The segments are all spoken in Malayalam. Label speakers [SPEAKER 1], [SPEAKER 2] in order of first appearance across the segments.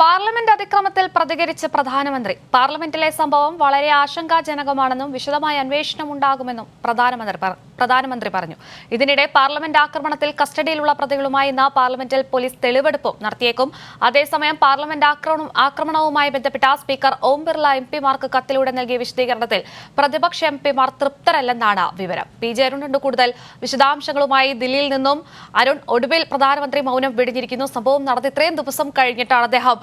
[SPEAKER 1] പാർലമെന്റ് അതിക്രമത്തിൽ പ്രതികരിച്ച് പ്രധാനമന്ത്രി. പാർലമെന്റിലെ സംഭവം വളരെ ആശങ്കാജനകമാണെന്നും വിശദമായ അന്വേഷണം ഉണ്ടാകുമെന്നും പ്രധാനമന്ത്രി പറ- പ്രധാനമന്ത്രി പറഞ്ഞു. ഇതിനിടെ പാർലമെന്റ് ആക്രമണത്തിൽ കസ്റ്റഡിയിലുള്ള പ്രതികളുമായി ഇന്ന് പാർലമെന്റിൽ പോലീസ് തെളിവെടുപ്പും നടത്തിയേക്കും. അതേസമയം പാർലമെന്റ് ആക്രമണം ആക്രമണവുമായി ബന്ധപ്പെട്ട സ്പീക്കർ ഓം ബിർള എം പിമാർക്ക് കത്തിലൂടെ നൽകിയ വിശദീകരണത്തിൽ പ്രതിപക്ഷ എം പിമാർ തൃപ്തരല്ലെന്നാണ് വിവരം. പി ജെ അരുണുണ്ട് കൂടുതൽ വിശദാംശങ്ങളുമായി ദില്ലിയിൽ നിന്നും. അരുൺ ഒടുവിൽ പ്രധാനമന്ത്രി മൗനം വെടിഞ്ഞിരിക്കുന്നു. സംഭവം നടത്തി ഇത്രയും ദിവസം കഴിഞ്ഞിട്ടാണ് അദ്ദേഹം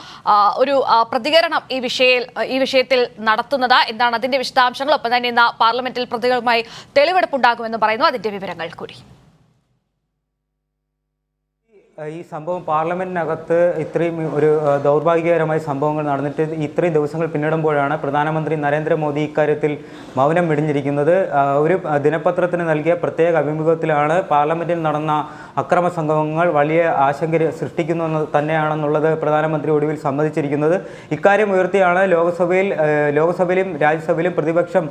[SPEAKER 1] ഒരു പ്രതികരണം ഈ വിഷയ ഈ വിഷയത്തിൽ നടത്തുന്നത്. എന്താണ് അതിന്റെ വിശദാംശങ്ങൾ? ഒപ്പം തന്നെ ഇന്ന് പാർലമെന്റിൽ പ്രതികളുമായി തെളിവെടുപ്പുണ്ടാകുമെന്ന് പറയുന്നു. അതിന്റെ വിവരങ്ങൾ കൂടി.
[SPEAKER 2] ഈ സംഭവം പാർലമെന്റിനകത്ത് ഇത്രയും ഒരു ദൗർഭാഗ്യകരമായ സംഭവങ്ങൾ നടന്നിട്ട് ഇത്രയും ദിവസങ്ങൾ പിന്നിടുമ്പോഴാണ് പ്രധാനമന്ത്രി നരേന്ദ്രമോദി ഇക്കാര്യത്തിൽ മൗനം വെടിഞ്ഞിരിക്കുന്നത്. ഒരു ദിനപത്രത്തിന് നൽകിയ പ്രത്യേക അഭിമുഖത്തിലാണ് പാർലമെന്റിൽ നടന്ന അക്രമ സംഭവങ്ങൾ വലിയ ആശങ്ക സൃഷ്ടിക്കുന്നു തന്നെയാണെന്നുള്ളത് പ്രധാനമന്ത്രി ഒടുവിൽ സമ്മതിച്ചിരിക്കുന്നത്. ഇക്കാര്യം ഉയർത്തിയാണ് ലോക്സഭയിൽ ലോക്സഭയിലും രാജ്യസഭയിലും പ്രതിപക്ഷം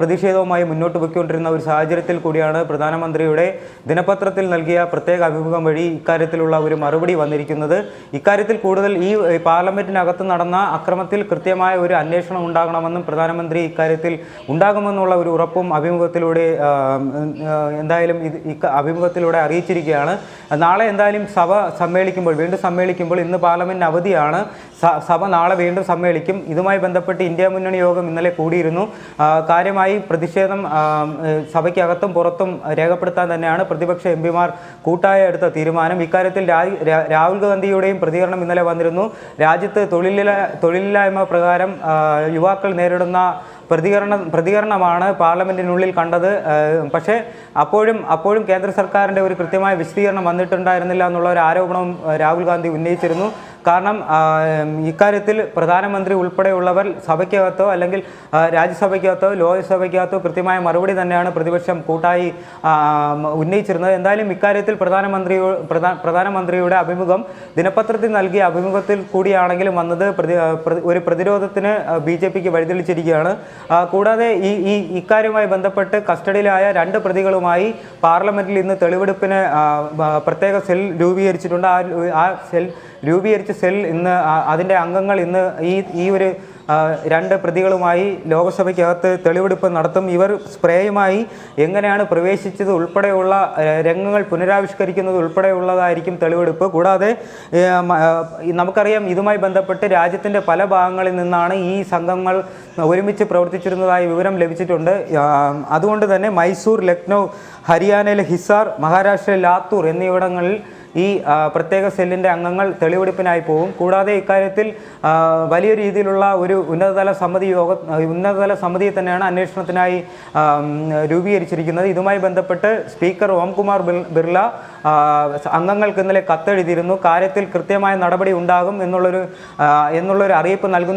[SPEAKER 2] പ്രതിഷേധവുമായി മുന്നോട്ട് പോയിക്കൊണ്ടിരുന്ന ഒരു സാഹചര്യത്തിൽ കൂടിയാണ് പ്രധാനമന്ത്രിയുടെ ദിനപത്രത്തിൽ നൽകിയ പ്രത്യേക അഭിമുഖം വഴി ഇക്കാര്യത്തിലുള്ള ഒരു മറുപടി വന്നിരിക്കുന്നത്. ഇക്കാര്യത്തിൽ കൂടുതൽ ഈ പാർലമെന്റിനകത്ത് നടന്ന അക്രമത്തിൽ കൃത്യമായ ഒരു അന്വേഷണം ഉണ്ടാകണമെന്നും പ്രധാനമന്ത്രി ഇക്കാര്യത്തിൽ ഉണ്ടാകുമെന്നുള്ള ഒരു ഉറപ്പും അഭിമുഖത്തിലൂടെ എന്തായാലും ഇത് അഭിമുഖത്തിലൂടെ അറിയിച്ചിരിക്കുകയാണ്. നാളെ എന്തായാലും സഭ സമ്മേളിക്കുമ്പോൾ വീണ്ടും സമ്മേളിക്കുമ്പോൾ ഇന്ന് പാർലമെന്റ് അവധിയാണ്. സഭ നാളെ വീണ്ടും സമ്മേളിക്കും. ഇതുമായി ബന്ധപ്പെട്ട് ഇന്ത്യ മുന്നണി യോഗം ഇന്നലെ കൂടിയിരുന്നു. കാര്യമായി പ്രതിഷേധം സഭയ്ക്കകത്തും പുറത്തും രേഖപ്പെടുത്താൻ തന്നെയാണ് പ്രതിപക്ഷ എം പിമാർ കൂട്ടായ എടുത്ത തീരുമാനം. ഇക്കാര്യത്തിൽ രാഹുൽ ഗാന്ധിയുടെയും പ്രതികരണം ഇന്നലെ വന്നിരുന്നു. രാജ്യത്ത് തൊഴിലില്ല തൊഴിലില്ലായ്മ പ്രകാരം യുവാക്കൾ നേരിടുന്ന പ്രതികരണ പ്രതികരണമാണ് പാർലമെന്റിനുള്ളിൽ കണ്ടത്. പക്ഷേ അപ്പോഴും അപ്പോഴും കേന്ദ്ര സർക്കാരിന്റെ ഒരു കൃത്യമായ വിശദീകരണം വന്നിട്ടുണ്ടായിരുന്നില്ല എന്നുള്ള ഒരു ആരോപണവും രാഹുൽ ഗാന്ധി ഉന്നയിച്ചിരുന്നു. കാരണം ഇക്കാര്യത്തിൽ പ്രധാനമന്ത്രി ഉൾപ്പെടെയുള്ളവർ സഭയ്ക്കകത്തോ അല്ലെങ്കിൽ രാജ്യസഭയ്ക്കകത്തോ ലോക്സഭയ്ക്കകത്തോ കൃത്യമായ മറുപടി തന്നെയാണ് പ്രതിപക്ഷം കൂട്ടായി ഉന്നയിച്ചിരുന്നത്. എന്തായാലും ഇക്കാര്യത്തിൽ പ്രധാനമന്ത്രി പ്രധാ പ്രധാനമന്ത്രിയുടെ അഭിമുഖം ദിനപത്രത്തിൽ നൽകിയ അഭിമുഖത്തിൽ കൂടിയാണെങ്കിലും വന്നത് ഒരു പ്രതിരോധത്തിന് ബി ജെ പിക്ക് വഴിതെളിച്ചിരിക്കുകയാണ്. കൂടാതെ ഈ ഈ ഇക്കാര്യവുമായി ബന്ധപ്പെട്ട് കസ്റ്റഡിയിലായ രണ്ട് പ്രതികളുമായി പാർലമെന്റിൽ ഇന്ന് തെളിവെടുപ്പിന് പ്രത്യേക സെൽ രൂപീകരിച്ചിട്ടുണ്ട്. ആ സെൽ രൂപീകരിച്ച സെൽ ഇന്ന് അതിന്റെ അംഗങ്ങൾ ഇന്ന് ഈ ഈ ഒരു രണ്ട് പ്രതികളുമായി ലോകസഭയ്ക്കകത്ത് തെളിവെടുപ്പ് നടത്തും. ഇവർ സ്പ്രേയുമായി എങ്ങനെയാണ് പ്രവേശിച്ചത് ഉൾപ്പെടെയുള്ള രംഗങ്ങൾ പുനരാവിഷ്കരിക്കുന്നത് ഉൾപ്പെടെയുള്ളതായിരിക്കും തെളിവെടുപ്പ്. കൂടാതെ നമുക്കറിയാം ഇതുമായി ബന്ധപ്പെട്ട് രാജ്യത്തിന്റെ പല ഭാഗങ്ങളിൽ നിന്നാണ് ഈ സംഘങ്ങൾ ഒരുമിച്ച് പ്രവർത്തിച്ചിരുന്നതായി വിവരം ലഭിച്ചിട്ടുണ്ട്. അതുകൊണ്ട് തന്നെ മൈസൂർ ലക്നൗ ഹരിയാനയിലെ ഹിസാർ മഹാരാഷ്ട്രയിലെ ലാത്തൂർ എന്നിവിടങ്ങളിൽ ഈ പ്രത്യേക സെല്ലിന്റെ അംഗങ്ങൾ തെളിവെടുപ്പിനായി പോകും. കൂടാതെ ഇക്കാര്യത്തിൽ വലിയ രീതിയിലുള്ള ഒരു ഉന്നതതല സമിതി യോഗ ഉന്നതതല സമിതിയെ തന്നെയാണ് അന്വേഷണത്തിനായി രൂപീകരിച്ചിരിക്കുന്നത്. ഇതുമായി ബന്ധപ്പെട്ട് സ്പീക്കർ ഓംകുമാർ ബിർ- ബിർള അംഗങ്ങൾക്ക് ഇന്നലെ കത്തെഴുതിയിരുന്നു. കാര്യത്തിൽ കൃത്യമായ നടപടി ഉണ്ടാകും എന്നുള്ളൊരു എന്നുള്ളൊരു അറിയിപ്പ് നൽകുന്നു.